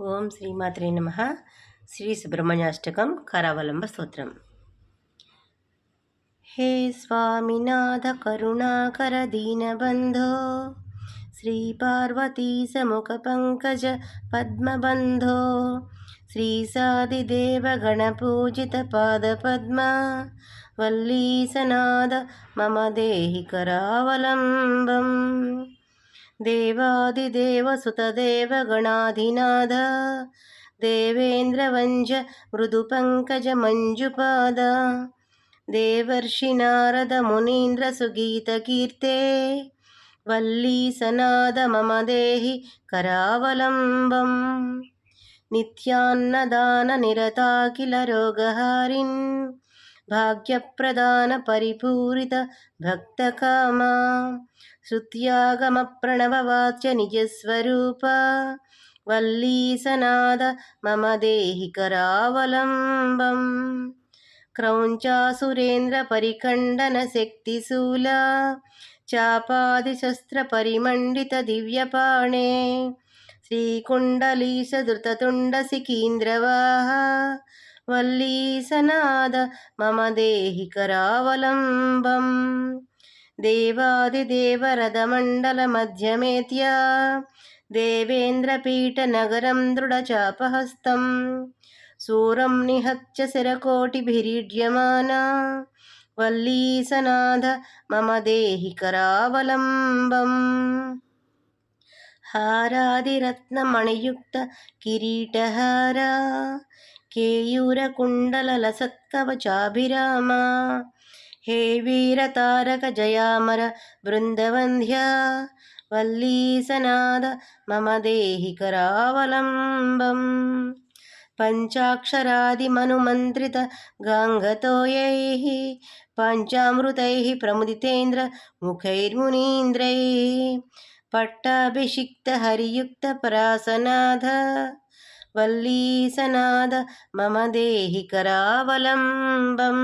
ఓం శ్రీమాత్రే నమ. శ్రీ సుబ్రహ్మణ్యాష్టకం కరావలంబ స్తోత్రం. హే స్వామినాథ కరుణాకర దీనబంధో శ్రీ పార్వతీ సముఖ పంకజ పద్మబంధో శ్రీ సాదిదేవ గణపూజిత పాదపద్మ వల్లీసనాథ మమ దేహి కరావలంబం देवादिदेवसुतदेवगणाधिनाद देवेन्द्रवञ्ज मृदुपङ्कजमञ्जुपाद देवर्षिनारदमुनीन्द्रसुगीतकीर्ते वल्लीसनाद मम देहि करावलम्बम् नित्यान्नदाननिरताखिलरोगहारिन् भाग्यप्रदानपरिपूरितभक्तकामा श्रुत्यागमप्रणववाच्य निजस्वरूप वल्लीसनाद मम देहि करावलम्बम् क्रौञ्चासुरेन्द्रपरिखण्डनशक्तिशूला चापादिशस्त्रपरिमण्डितदिव्यपाणे श्रीकुण्डलीशधृततुण्डसिकीन्द्रवाः वल्लीसनाद मम देहि करावलम्बम् देवादिदेवरथमण्डलमध्यमेत्या देवेन्द्रपीठनगरं दृढचापहस्तं सूरं निहत्य शिरकोटिभिरीड्यमाना वल्लीसनाथ मम देहि करावलम्बम् కేయూరకుండల సత్కవచాభిరామ. హే వీర తారక జయామర బృందవంధ్య వల్లీసనాద మమ దేహి కరావలంబం పంచాక్షరాదిమనుమంత్రిత గాంగతోయై పంచామృతై ప్రముదితేంద్ర ముఖైర్మునీంద్రై. పట్టాభిషిక్త హరియుక్త పరాసనాథ వల్లీసనాద మమ దేహి కరావలంబం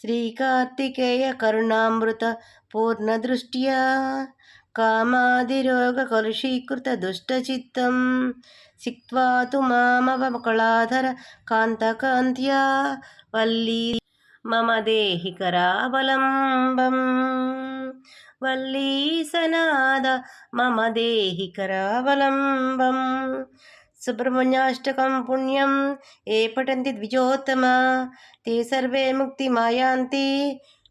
శ్రీ కార్తికేయ కరుణామృత పూర్ణ దృష్ట్యా పూర్ణదృష్ట్యా కామాదిరోగకలుషీకృత దుష్టచిత్తం సిక్వా తు మామవకళాధర కాంతకాంత్యా వల్లీ మమ దేహి కరావలంబం వల్లీసనాద మమ దేహి కరావలంబం సుబ్రహ్మణ్యాష్టకం పుణ్యం ఏ పఠంతి ద్విజోత్తమ తే సర్వే ముక్తి మాయాంతి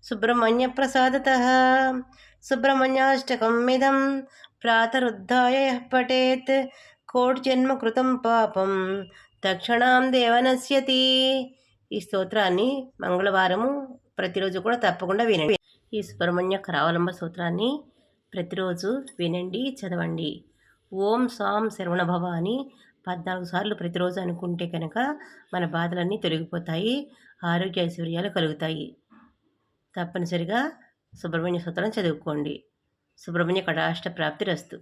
సుబ్రహ్మణ్య ప్రసాదత సుబ్రహ్మణ్యాష్టకం ఇదం ప్రాతరుద్ధాయ పఠేత్ కోటి జన్మ కృతం పాపం దక్షిణాం దేవనశ్యతి ఈ స్తోత్రాన్ని మంగళవారము ప్రతిరోజు కూడా తప్పకుండా వినండి. ఈ సుబ్రహ్మణ్య కరావలంబ సూత్రాన్ని ప్రతిరోజు వినండి చదవండి. ఓం సాం శరవణ భవాని పద్నాలుగు సార్లు ప్రతిరోజు అనుకుంటే కనుక మన బాధలన్నీ తొలగిపోతాయి ఆరోగ్య ఐశ్వర్యాలు కలుగుతాయి. తప్పనిసరిగా సుబ్రహ్మణ్య సూత్రం చదువుకోండి. సుబ్రహ్మణ్య కటాష్ట ప్రాప్తి రస్తు.